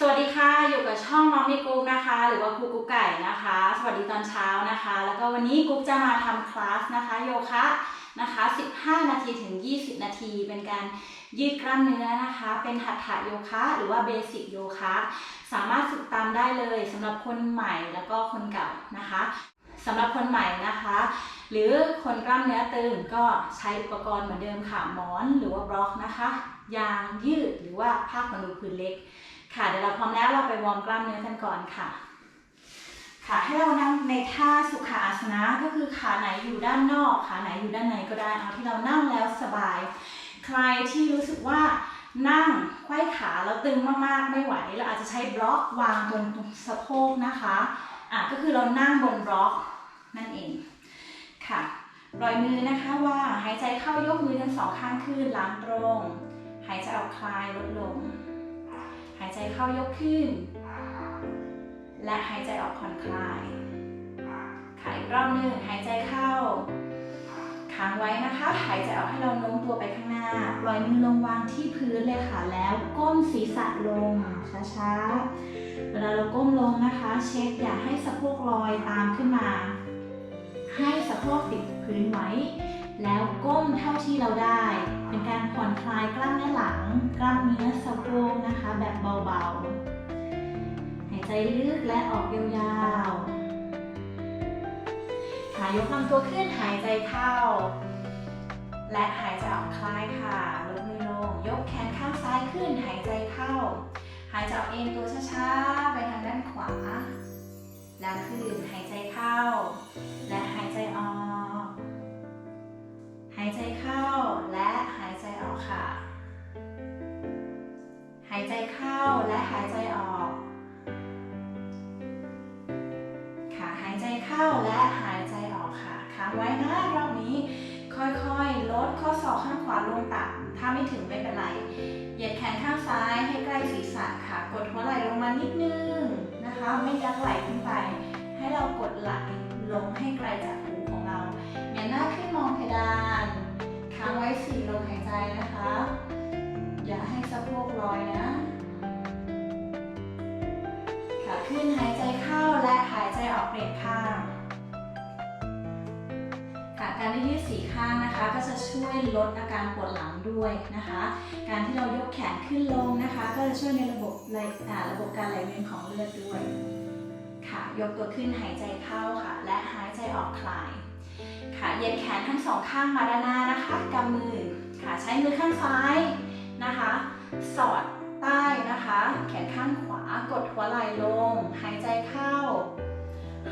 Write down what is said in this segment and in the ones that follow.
สวัสดีค่ะ อยู่กับช่องมัมมี่กุ๊กนะคะ หรือว่าครูกุ๊กไก่นะคะ สวัสดีตอนเช้านะคะ แล้วก็วันนี้กุ๊กจะมาทำคลาสนะคะโยคะนะคะ 15 นาทีถึง 20 นาที เป็นการยืดกล้ามเนื้อนะคะ เป็นหัตถโยคะ หรือว่าเบสิกโยคะ สามารถฝึกตามได้เลยสำหรับคนใหม่แล้วก็คนเก่านะคะสำหรับคนใหม่นะคะ หรือคนกล้ามเนื้อตึงก็ใช้อุปกรณ์เหมือนเดิมค่ะหมอน หรือว่าบล็อกนะคะ ยางยืดหรือว่าผ้าขนหนูผืนเล็ก ค่ะเดี๋ยวเราพร้อมแล้วเราไปวอร์มกล้ามเนื้อกันก่อนค่ะ ค่ะให้เรานั่งในท่าสุขาอาสนะก็คือขาไหนอยู่ด้านนอกขาไหนอยู่ด้านในก็ได้เอาที่เรานั่งแล้วสบาย ใครที่รู้สึกว่านั่งไขว้ขาแล้วตึงมากๆไม่ไหวเราอาจจะใช้บล็อกวางบนสะโพกนะคะอะก็คือเรานั่งบนบล็อกนั่นเองค่ะปล่อยมือนะคะว่าหายใจเข้ายกมือทั้งสองข้างขึ้นหลังตรง หายใจออกคลายลดลง หายใจเข้ายกขึ้น และหายใจออกผ่อนคลายค่ะอีกรอบหนึ่งหายใจเข้าค้างไว้นะคะ หายใจออกให้เราโน้มตัวไปข้างหน้า ปล่อยมือลงวางที่พื้นเลยค่ะ แล้วก้มศีรษะลงช้าๆ เวลาเราก้มลงนะคะ เช็คอย่าให้สะโพกลอยตามขึ้นมา ให้สะโพกติดพื้นไว้ แล้วก้มเท่าที่เราได้ เป็นการผ่อนคลายกล้ามเนื้อหลัง กล้ามเนื้อสะโพกนะคะ แบบเบาๆ หายใจลึกและออกยาวๆ ขายกลำตัวขึ้นหายใจเข้า และหายใจออกคลายค่ะลดมือลง ยกแขนข้างซ้ายขึ้นหายใจเข้า หายใจออกเอ็นตัวช้าๆ ไปทางด้านขวา แล้วขึ้นหายใจเข้า และหายใจออก หายใจเข้าและหายใจออกค่ะ หายใจเข้าและหายใจออก ค่ะ หายใจเข้าและหายใจออกค่ะค้างไว้นะรอบนี้ ค่อยๆ ลดข้อศอกข้างขวาลงต่ำถ้าไม่ถึงไม่เป็นไร เหยียดแขนข้างซ้ายให้ใกล้ศีรษะค่ะ กดหัวไหล่ลงมานิดนึงนะคะ ไม่ยัดไหล่ขึ้นไป ให้เรากดไหล่ ด้วยนะคะ การที่เรายกแขนขึ้นลงนะคะ ก็จะช่วยในระบบไหลระบบการไหลเวียนของเลือดด้วย ค่ะ ยกตัวขึ้นหายใจเข้าค่ะ และหายใจออกคลาย ค่ะ เหยียดแขนทั้งสองข้างมาด้านหน้านะคะกำมือ ค่ะ ใช้มือข้างซ้ายนะคะ สอดใต้นะคะ แขนข้างขวากดหัวไหล่ลง หายใจเข้า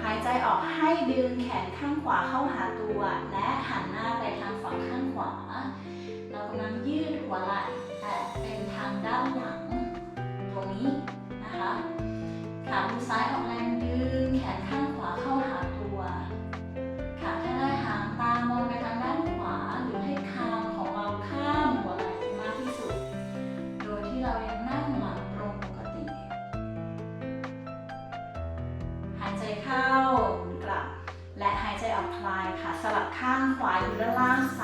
หายใจออกให้ดึงแขนข้างขวาเข้าหาตัว และหันหน้าไปทางฝั่งข้างขวา เรากำลังยืดหัวไหล่แต่เป็นทางด้านหลัง ตรงนี้นะคะขามือซ้ายออกแรงดึงแขนข้างขวาเข้าหาตัวค่ะถ้าได้หางตามองไปทางด้านขวาหรือให้คางของเราข้ามหัวไหล่มากที่สุด โดยที่เรายังนั่งหลังตรงปกติ หายใจเข้ากลับและหายใจออกคลายค่ะสลับข้างขวาอยู่ด้านล่างซ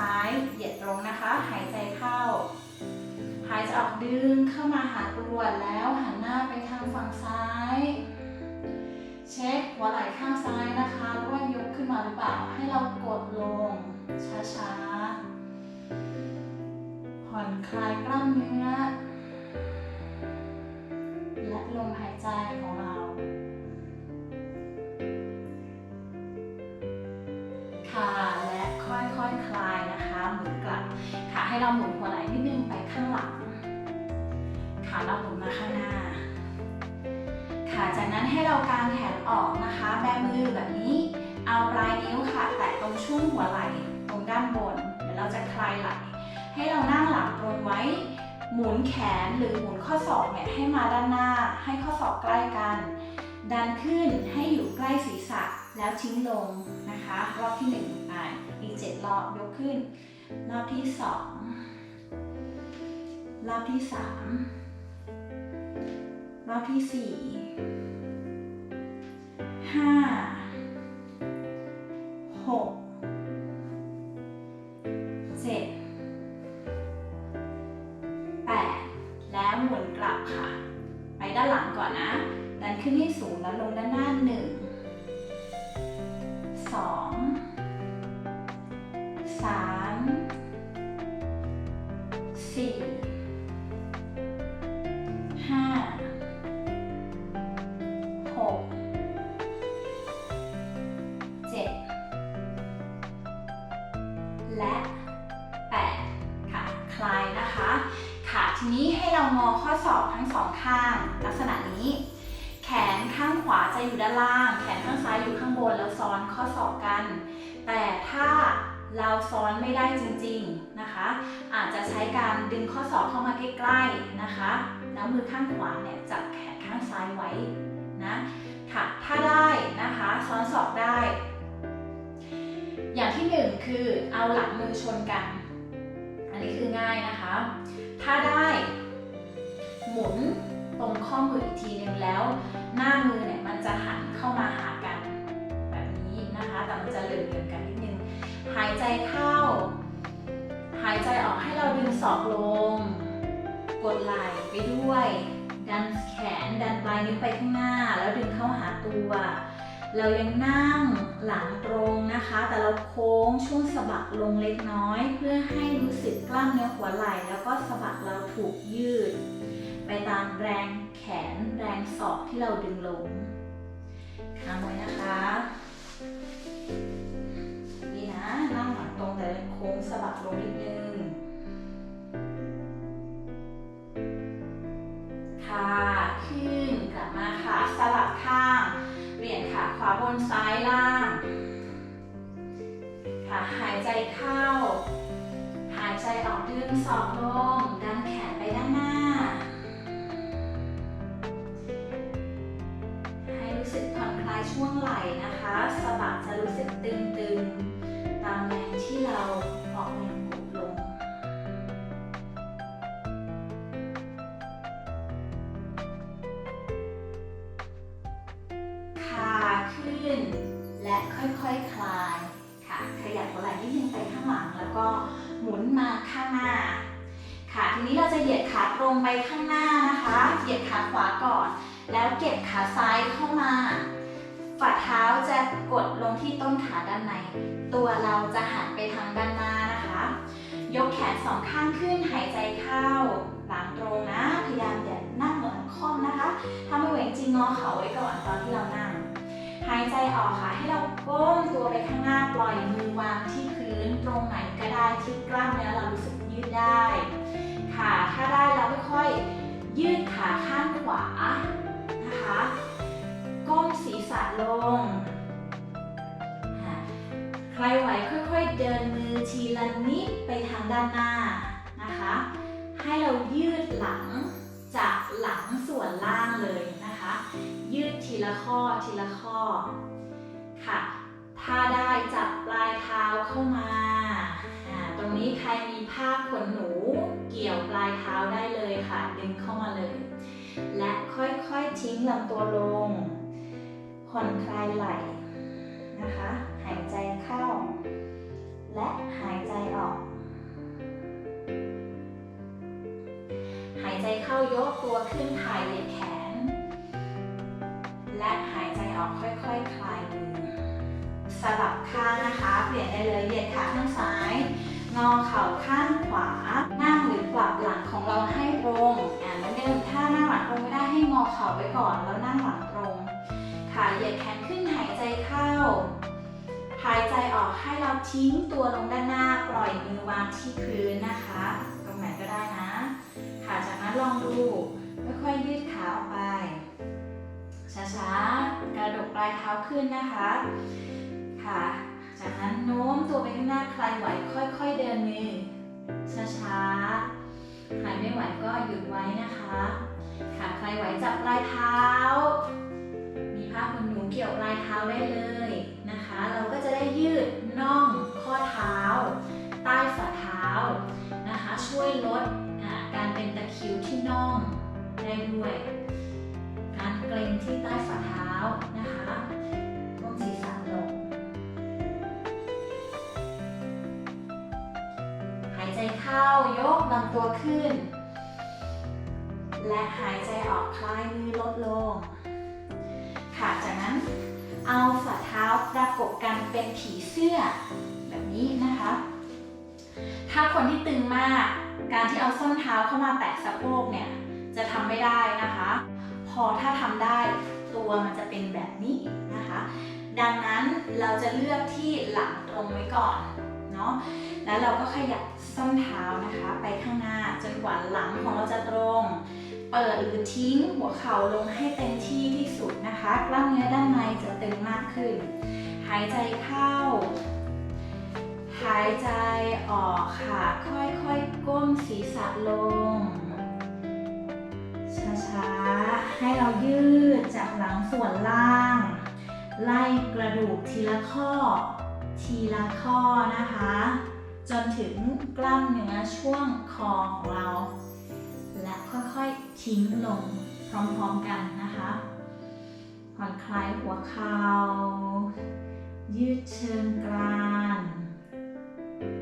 ้าย ออกดึงเข้ามาหาตัวแล้วหันหน้าไปทางฝั่งซ้าย เช็คหัวไหล่ข้างซ้ายนะคะว่ายกขึ้นมาหรือเปล่าให้เรากดลง ช้าๆ ผ่อนคลายกล้ามเนื้อ และลมหายใจของเราค่ะและค่อยๆคคลายนะคะหมุนกลับค่ะให้เราหมุนหัวไหล่นิดนึงไปข้างหลัง นั้นให้เรากางแขนออกนะคะ แบมือแบบนี้ เอาปลายนิ้วค่ะ แตะตรงช่วงหัวไหล่ตรงด้านบน เดี๋ยวเราจะคลายไหล่ให้เรานั่งหลังตรงไว้ หมุนแขนหรือหมุนข้อศอกเนี่ยให้มาด้านหน้า ให้ข้อศอกใกล้กัน ดันขึ้นให้อยู่ใกล้ศีรษะแล้วทิ้งลงนะคะ รอบที่หนึ่งไปอีกเจ็ดรอบยกขึ้น รอบที่สองรอบที่สาม รอบที่สี่ห้า ทีนี้ให้เรางอข้อศอกทั้งสองข้าง ลักษณะนี้ แขนข้างขวาจะอยู่ด้านล่าง แขนข้างซ้ายอยู่ข้างบนแล้วซ้อนข้อศอกกัน แต่ถ้าเราซ้อนไม่ได้จริงๆนะคะ อาจจะใช้การดึงข้อศอกเข้ามาใกล้ๆนะคะ แล้วมือข้างขวาเนี่ยจับแขนข้างซ้ายไว้นะค่ะถ้าได้นะคะซ้อนศอกได้ อย่างที่หนึ่งคือเอาหลังมือชนกัน อันนี้คือง่ายนะคะ ถ้าได้หมุนตรงข้อมืออีกทีหนึงแล้ว หน้ามือเนี่ยมันจะหันเข้ามาหากันแบบนี้นะคะ แต่มันจะเหลื่อมๆกันนิดนึง หายใจเข้า หายใจออกให้เราดึงศอกลง กดไหล่ไปด้วย ดันแขนดันปลายนิ้วไปข้างหน้า แล้วดึงเข้าหาตัว เรายังนั่งหลังตรงนะคะ แต่เราโค้งช่วงสะบักลงเล็กน้อย เพื่อให้รู้สึกกล้ามเนื้อหัวไหล่ แล้วก็สะบักเราถูกยืด ไปตามแรงแขนแรงศอกที่เราดึงลงค้างไว้นะคะนี่นะนั่งหลังตรงแต่โค้งสะบักลงนิดนึงค่ะขึ้นกลับมาค่ะสลับข้าง ขาขวาบนซ้ายล่าง ค่ะ หายใจเข้า หายใจออกดึงศอกลง ดันแขนไปด้านหน้า ให้รู้สึกผ่อนคลายช่วงไหล่นะคะ สะบักจะรู้สึกตึงๆ ค่อยๆคคลายค่ะขยับหัวไหล่นิดนึงไปข้างหลัง แล้วก็หมุนมาข้างหน้า ค่ะทีนี้เราจะเหยียดขาตรงไปข้างหน้านะคะ เหยียดขาขวาก่อน แล้วเก็บขาซ้ายเข้ามาฝ่าเท้าจะกดลงที่ต้นขาด้านใน ตัวเราจะหันไปทางด้านหน้านะคะ ยกแขนสองข้างขึ้นหายใจเข้าหลังตรงนะ พยายามอย่านั่งเหลังค่อมนะคะ ถ้าไม่ไหวจริงงอเข่าไว้ก่อนตอนที่เรานั่ง หายใจออกค่ะ ให้เราก้มตัวไปข้างหน้าปล่อยมือวางที่พื้นตรงไหนก็ได้ที่กล้ามเนื้อเรารู้สึกยืดได้ ค่ะถ้าได้เราค่อยๆยืดขาข้างขวานะคะก้มศีรษะลงใครไหวค่อยๆเดินมือทีละนิดไปทางด้านหน้านะคะ ให้เรายืดหลังจากหลังส่วนล่างเลย ยืดทีละข้อทีละข้อค่ะ ถ้าได้จับปลายเท้าเข้ามาตรงนี้ใครมีผ้าขนหนูเกี่ยวปลายเท้าได้เลยค่ะ ดึงเข้ามาเลย และค่อยๆทิ้งลำตัวลงผ่อนคลายไหล่นะคะ หายใจเข้า และหายใจออก หายใจเข้ายกตัวขึ้นถ่ายเหยียดแขนและ ข่าไว้ก่อนแล้วนั่งหลังตรง ขาเหยียดแขนขึ้นหายใจเข้า หายใจออกให้เราทิ้งตัวลงด้านหน้าปล่อยมือวางที่พื้นนะคะตรงไหนก็ได้นะ ค่ะจากนั้นลองดูค่อยๆยืดขาออกไป ช้าๆ กระดกปลายเท้าขึ้นนะคะ ค่ะ จากนั้นโน้มตัวไปข้างหน้าใครไหวค่อยๆเดินมือช้าๆใครไม่ไหวก็หยุดไว้นะคะ ค่ะใครไหวจับปลายเท้า มีผ้าขนหนูเกี่ยวปลายเท้าได้เลยนะคะ เราก็จะได้ยืดน่องข้อเท้า ใต้ฝ่าเท้านะคะ ช่วยลดอาการเป็นตะคริวที่น่องได้ด้วย การเกร็งที่ใต้ฝ่าเท้านะคะก้มศีรษะลงหายใจเข้ายกลำตัวขึ้น และหายใจออกคลายมือลดลง ค่ะ จากนั้นเอาฝ่าเท้าประกบกันเป็นผีเสื้อ แบบนี้นะคะ ถ้าคนที่ตึงมาก การที่เอาส้นเท้าเข้ามาแตะสะโพกเนี่ย จะทำไม่ได้นะคะ พอถ้าทำได้ตัวมันจะเป็นแบบนี้นะคะ ดังนั้นเราจะเลือกที่หลังตรงไว้ก่อนเนาะ แล้วเราก็ขยับส้นเท้านะคะ ไปข้างหน้าจนกว่าหลังของเราจะตรง เปิดหรือทิ้งหัวเข่าลงให้เต็มที่ที่สุดนะคะ กล้ามเนื้อด้านในจะตึงมากขึ้น หายใจเข้า หายใจออกค่ะ ค่อยๆก้มศีรษะลง ช้าๆ ให้เรายืดจากหลังส่วนล่าง ไล่กระดูกทีละข้อ ทีละข้อนะคะ จนถึงกล้ามเนื้อช่วงคอของเรา และค่อยๆทิ้งลงพร้อมๆกันนะคะผ่อนคลายหัวเข่ายืดเชิงกราน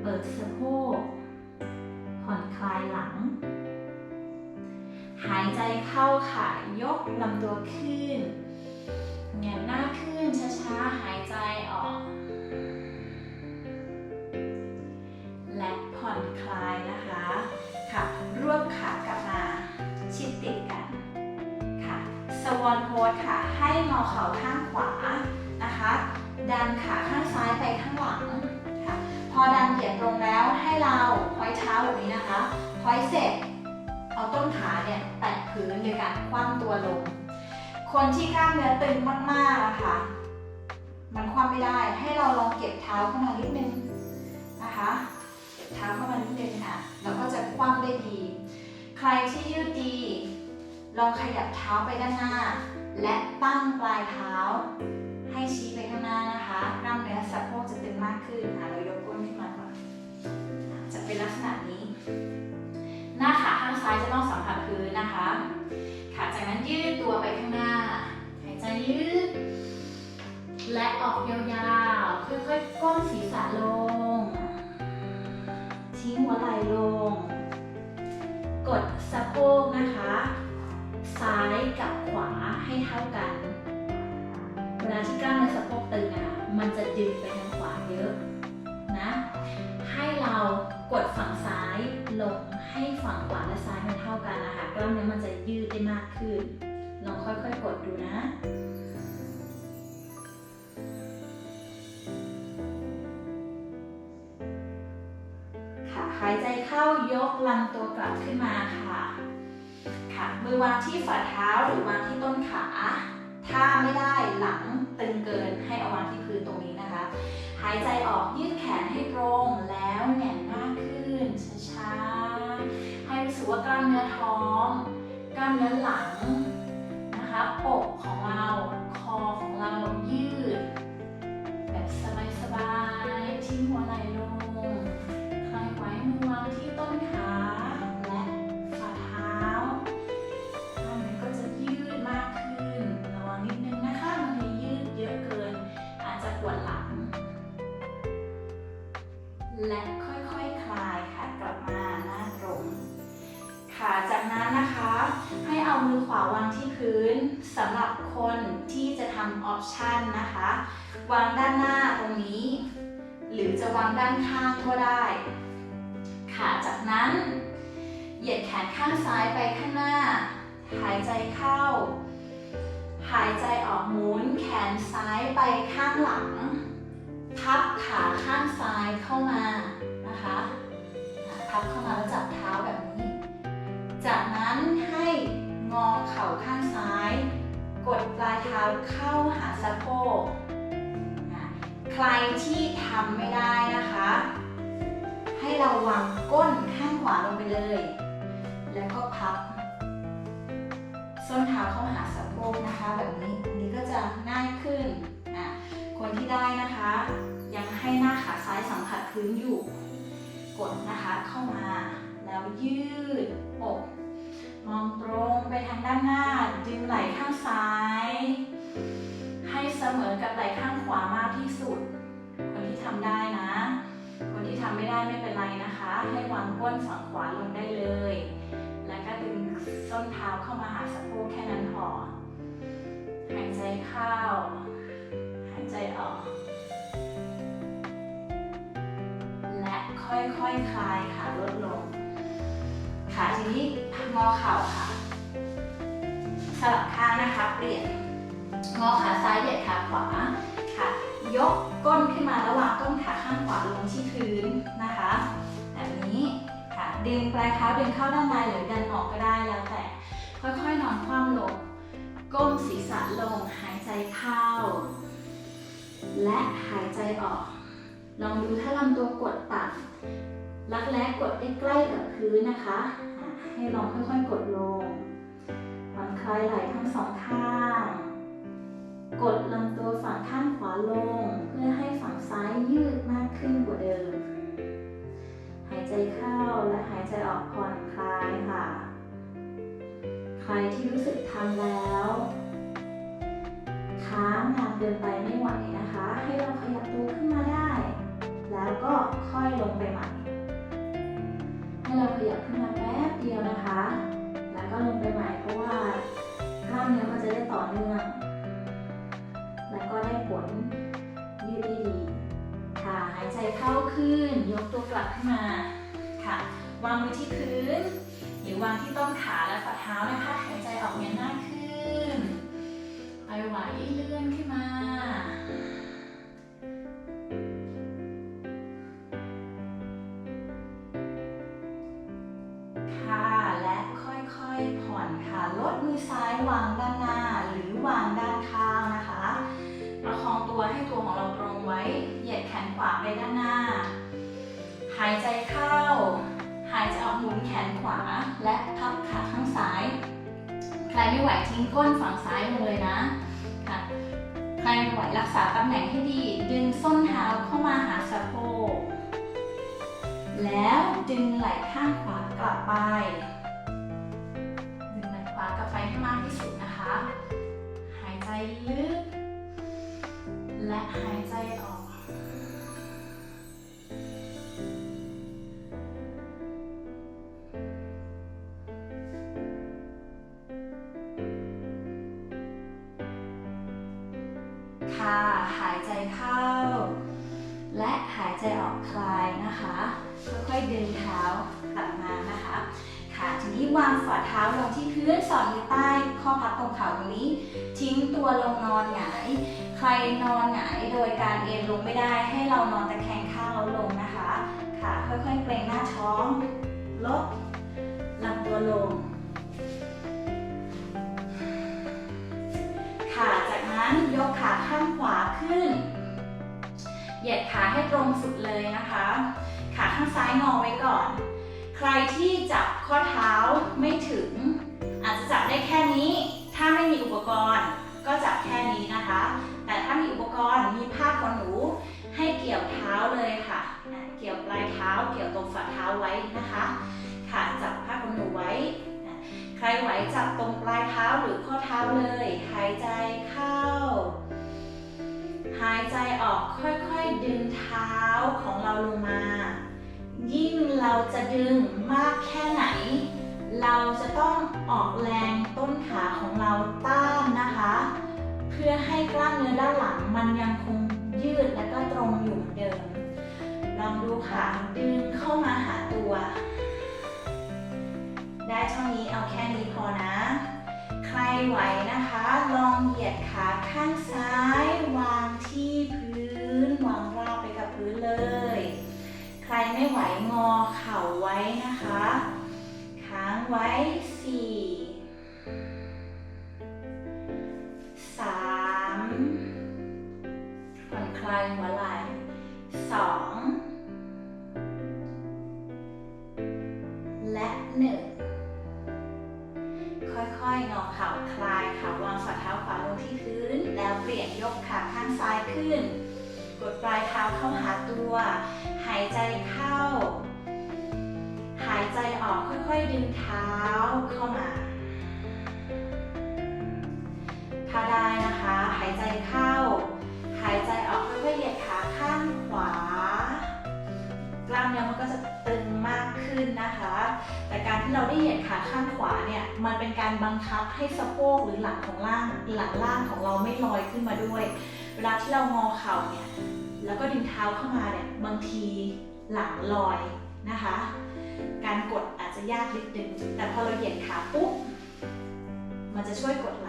เปิดสะโพกผ่อนคลายหลัง หายใจเข้าค่ะ ยกลำตัวขึ้นเงยหน้าขึ้นช้าๆ หายใจออก และผ่อนคลายนะคะ วอนโพสค่ะ ให้งอเข่าข้างขวานะคะ ดันขาข้างซ้ายไปข้างหลังค่ะ พอดันเหยียดตรงแล้วให้เราพอยเท้าแบบนี้นะคะพอยเสร็จ เอาต้นขาเนี่ยแตะพื้นโดยการคว่ำตัวลง คนที่กล้ามเนื้อตึงมากๆอะคะมันคว่ำไม่ได้ ให้เราลองเก็บเท้าเข้ามานิดนึงนะคะเท้าเข้ามานิดนึงค่ะ แล้วก็จะคว่ำได้ดี ใครที่ยืดดี ลองขยับเท้าไปด้านหน้า และตั้งปลายเท้า ให้ชี้ไปข้างหน้านะคะกล้ามเนื้อสะโพกจะตึงมากขึ้นอะเรายกก้นขึ้นมาก่อนจะเป็นลักษณะนี้ หน้าขาข้างซ้ายจะต้องสัมผัสพื้นนะคะค่ะจากนั้นยืดตัวไปข้างหน้าหายใจยืด และออกยาวๆค่อยๆก้มศีรษะลง ทิ้งหัวไหล่ลง กดสะโพกนะคะ ซ้ายกับขวาให้เท่ากัน เวลาที่กล้ามเนื้อสะโพกตึงอะมันจะดึงไปทางขวาเยอะนะ ให้เรากดฝั่งซ้ายลงให้ฝั่งขวาและซ้ายมันเท่ากันนะคะกล้ามเนื้อมันจะยืดได้มากขึ้น ลองค่อยๆกดดูนะค่ะหายใจเข้ายกลำตัวกลับขึ้นมาค่ะ ค่ะมือวางที่ฝ่าเท้าหรือวางที่ต้นขา ถ้าไม่ได้หลังตึงเกินให้เอาวางที่พื้นตรงนี้นะคะ หายใจออกยืดแขนให้ตรงแล้วแหน่นหน้าขึ้นช้าๆให้รู้สึกว่ากล้ามเนื้อท้อง กล้ามเนื้อหลังนะคะอกของเราคอของเรายืด แบบสบายๆทิ้งหัวไหล่ลงคลายไว้มือวางที่ต้นขา ให้เอามือขวาวางที่พื้นสำหรับคนที่จะทำออปชันนะคะ วางด้านหน้าตรงนี้ หรือจะวางด้านข้างก็ได้ ค่ะจากนั้น เหยียดแขนข้างซ้ายไปข้างหน้า หายใจเข้า หายใจออกหมุนแขนซ้ายไปข้างหลัง พับขาข้างซ้ายเข้ามานะคะพับเข้ามาแล้วจับเท้าแบบนี้ จากนั้นให้ งอเข่าข้างซ้าย กดปลายเท้าเข้าหาสะโพก ใครที่ทำไม่ได้นะคะ ให้เราวางก้นข้างขวาลงไปเลย แล้วก็พับ ส้นเท้าเข้าหาสะโพกนะคะ แบบนี้อันนี้ก็จะง่ายขึ้น คนที่ได้นะคะ ยังให้หน้าขาซ้ายสัมผัสพื้นอยู่ กดนะคะเข้ามา แล้วยืดอก มองตรงไปทางด้านหน้า ดึงไหล่ข้างซ้าย ให้เสมอกับไหล่ข้างขวามากที่สุด คนที่ทำได้นะ คนที่ทำไม่ได้ไม่เป็นไรนะคะ ให้วางก้นฝั่งขวาลงได้เลย และแล้วก็ดึงส้นเท้าเข้ามาหาสะโพกแค่นั้นพอ หายใจเข้า หายใจออก และค่อยๆคคลายขาลดลง ขาทีนี้งอเข่าค่ะ สลับข้างนะคะ เปลี่ยน งอขาซ้ายเหยียดขาขวาค่ะ ยกก้นขึ้นมาระหว่างต้นขาข้างขวาลงที่พื้นนะคะ แบบนี้ค่ะ ดึงปลายเท้าดึงเข้าด้านในหรือดันออกก็ได้แล้วแต่ ค่อยๆนอนคว่ำลง ก้มศีรษะลง หายใจเข้า และหายใจออก ลองดูถ้าลำตัวกดต่ำ รักแร้กดได้ใกล้กับพื้นนะคะอะให้ลองค่อยๆกดลงผ่อนคลายไหล่ทั้งสองข้าง กดลำตัวฝั่งข้างขวาลง เพื่อให้ฝั่งซ้ายยืดมากขึ้นกว่าเดิม หายใจเข้าและหายใจออกผ่อนคลายค่ะ ใครที่รู้สึกทำแล้วค้างนานเกินไปไม่ไหวนะคะ ให้เราขยับตัวขึ้นมาได้ แล้วก็ค่อยลงไปใหม่ ให้เราขยับขึ้นมาแป๊บเดียวนะคะ แล้วก็ลงไปใหม่เพราะว่ากล้ามเนื้อมันจะได้ต่อเนื่อง แล้วก็ได้ผลยืดได้ดีค่ะหายใจเข้าขึ้น ยกตัวกลับขึ้นมาค่ะ วางมือที่พื้น หรือวางที่ต้นขาและฝ่าเท้านะคะหายใจออกเงยหน้าขึ้นไปไหวเลื่อนขึ้นมา ก้นฝั่งซ้ายลงเลยนะค่ะใครไม่ไหวรักษาตำแหน่งให้ดี ดึงส้นเท้าเข้ามาหาสะโพก แล้วดึงไหล่ข้างขวากลับไป ดึงไหล่ขวากลับไปให้มากที่สุดนะคะ หายใจลึก และหายใจออก เรานอนตะแคงข้างล้วลงนะคะค่ะค่อยๆเกรงหน้าท้องลดลำตัวลง ค่ะจากนั้นยกขาข้างขวาขึ้น เหยียดขาให้ตรงสุดเลยนะคะ ขาข้างซ้ายงอไว้ก่อน ใครที่จับข้อเท้าไม่ถึง อาจจะจับได้แค่นี้ ถ้าไม่มีอุปกรณ์ก็จับแค่นี้นะคะ แต่ถ้ามีอุปกรณ์มีผ้าขนหนู ให้เกี่ยวเท้าเลยค่ะ เกี่ยวปลายเท้า เกี่ยวตรงฝ่าเท้าไว้นะคะ ค่ะจับผ้าขนหนูไว้ ใครไหวจับตรงปลายเท้าหรือข้อเท้าเลย หายใจเข้า หายใจออกค่อยๆดึงเท้าของเราลงมา ยิ่งเราจะดึงมากแค่ไหน เราจะต้องออกแรงต้นขาของเราต้านนะคะ เพื่อให้กล้ามเนื้อด้านหลังมันยังคง ยืดและก็ตรงอยู่เหมือนเดิม ลองดูค่ะ ดึงเข้ามาหาตัว ได้เท่านี้เอาแค่นี้พอนะ ใครไหวนะคะ ลองเหยียดขาข้างซ้ายวางที่พื้น วางราบไปกับพื้นเลย ใครไม่ไหวงอเข่าไว้นะคะ ค้างไว้สี่สาม ลายหัวไหล่สองและหนึ่งค่อยๆงอเข่าคลายค่ะวางฝ่าเท้าขวาลงที่พื้น แล้วเปลี่ยนยกขาข้างซ้ายขึ้น กดปลายเท้าเข้าหาตัว หายใจเข้า หายใจออกค่อยๆดึงเท้าเข้ามาถ้าได้นะคะ หายใจเข้า หายใจออกค่อยๆเหยียดขาข้างขวา กล้ามเนื้อมันก็จะตึงมากขึ้นนะคะ แต่การที่เราได้เหยียดขาข้างขวาเนี่ย มันเป็นการบังคับให้สะโพกหรือหลังของล่างหลังล่างของเราไม่ลอยขึ้นมาด้วย เวลาที่เรางอเข่าเนี่ย แล้วก็ดึงเท้าเข้ามาเนี่ย บางทีหลังลอยนะคะ การกดอาจจะยากนิดนึง แต่พอเราเหยียดขาปุ๊บ มันจะช่วยกดหลัง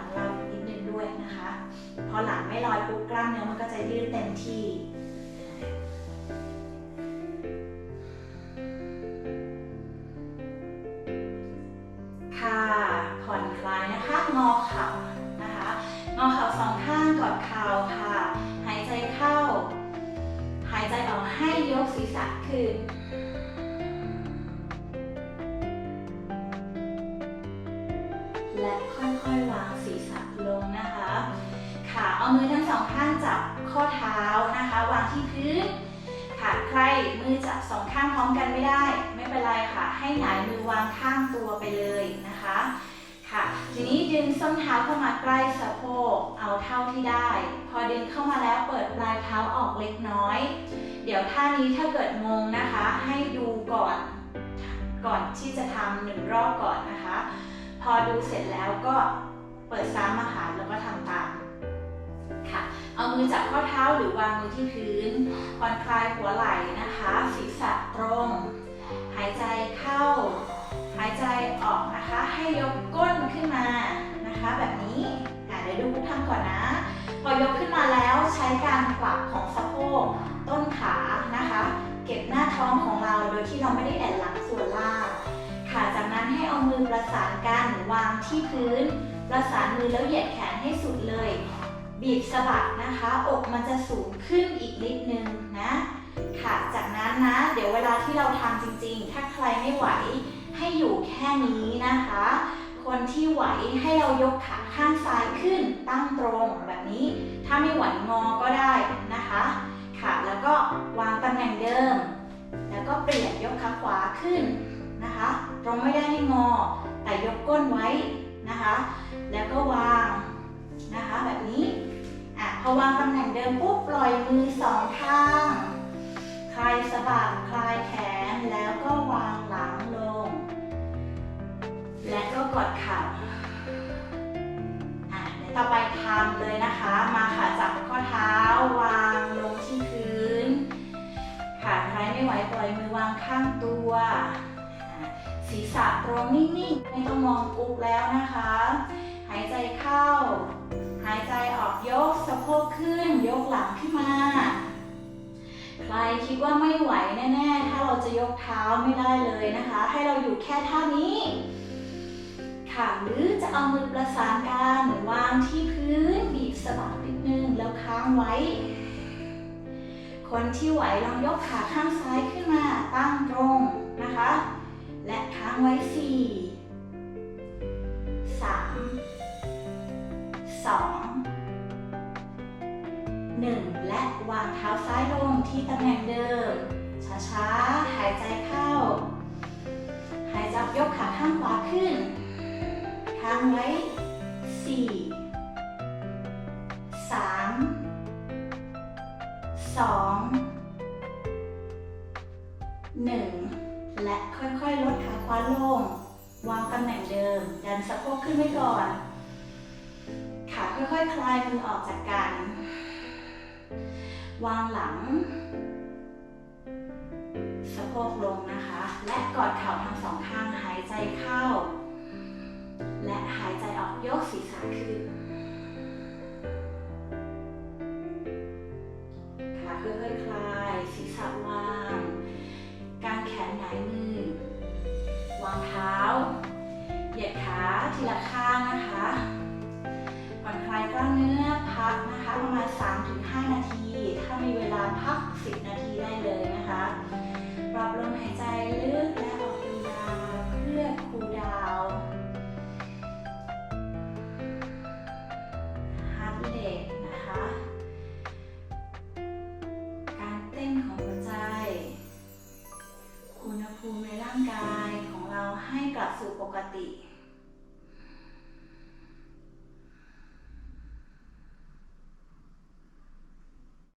ด้วยนะคะ พอหลังไม่ลอยปุ๊บกล้ามเนื้อมันก็จะยืดเต็มที่ งส้นเท้าเข้ามาใกล้สะโพก เอาเท่าที่ได้ พอดึงเข้ามาแล้วเปิดปลายเท้าออกเล็กน้อย เดี๋ยวท่านี้ถ้าเกิดงงนะคะ ให้ดูก่อน ก่อนที่จะทำหนึ่งรอบก่อนนะคะ พอดูเสร็จแล้วก็เปิดซ้ำมาหาแล้วก็ทำตามค่ะ เอามือจับข้อเท้าหรือวางมือที่พื้น ผ่อนคลายหัวไหล่นะคะ ศีรษะตรง หายใจเข้า หายใจออกนะคะ ให้ยกก้นขึ้นมา นะคะ แบบนี้อะเดี๋ยวดูทำก่อนนะ พอยกขึ้นมาแล้วใช้การปรับของสะโพกต้นขานะคะ เก็บหน้าท้องของเราโดยที่เราไม่ได้แอนหลังส่วนล่างค่ะจากนั้นให้เอามือประสานกันวางที่พื้น ประสานมือแล้วเหยียดแขนให้สุดเลย บีบสะบัดนะคะ อกมันจะสูงขึ้นอีกนิดนึงนะค่ะจากนั้นนะ เดี๋ยวเวลาที่เราทำจริงๆ ถ้าใครไม่ไหวให้อยู่แค่นี้นะคะ คนที่ไหวให้เรายกขาข้างซ้ายขึ้นตั้งตรงแบบนี้ ถ้าไม่ไหวงอก็ได้นะคะ ค่ะแล้วก็วางตำแหน่งเดิม แล้วก็เปลี่ยนยกขาขวาขึ้นนะคะ ตรงไม่ได้ให้งอ แต่ยกก้นไว้นะคะ แล้วก็วางนะคะแบบนี้อะพอวางตำแหน่งเดิมปุ๊บปล่อยมือสองข้าง คลายสะบักคลายแขนแล้วก็วางหลังลง และก็กดเข่าอะเดี๋ยวต่อไปทำเลยนะคะ มาค่ะจับข้อเท้าวางลงที่พื้น ค่ะใครไม่ไหวปล่อยมือวางข้างตัว ศีรษะตรงนิ่งๆ ไม่ต้องมองกุกแล้วนะคะ หายใจเข้า หายใจออกยกสะโพกขึ้น ยกหลังขึ้นมาใครคิดว่าไม่ไหวแน่ ๆ ถ้าเราจะยกเท้าไม่ได้เลยนะคะ ให้เราอยู่แค่ท่านี้ ค่ะ หรือจะเอามือประสานกันวางที่พื้นบีบสะบักนิดนึงแล้วค้างไว้ คนที่ไหวลองยกขาข้างซ้ายขึ้นมาตั้งตรงนะคะ และค้างไว้สี่สามสองหนึ่งและวางเท้าซ้ายลงที่ตำแหน่งเดิม ช้าๆ หายใจเข้า หายใจยกขาข้างขวาขึ้น ค้างไว้สี่สามสองหนึ่งและค่อยๆ ลดขาขวาลง วางตำแหน่งเดิม ดันสะโพกขึ้นไว้ก่อน ขาค่อยๆ คลายมือออกจากกัน วางหลังสะโพกลงนะคะ และกอดเข่าทั้งสองข้างหายใจเข้า และหายใจออกยกศีรษะขึ้นขาค่อยๆคลายศีรษะว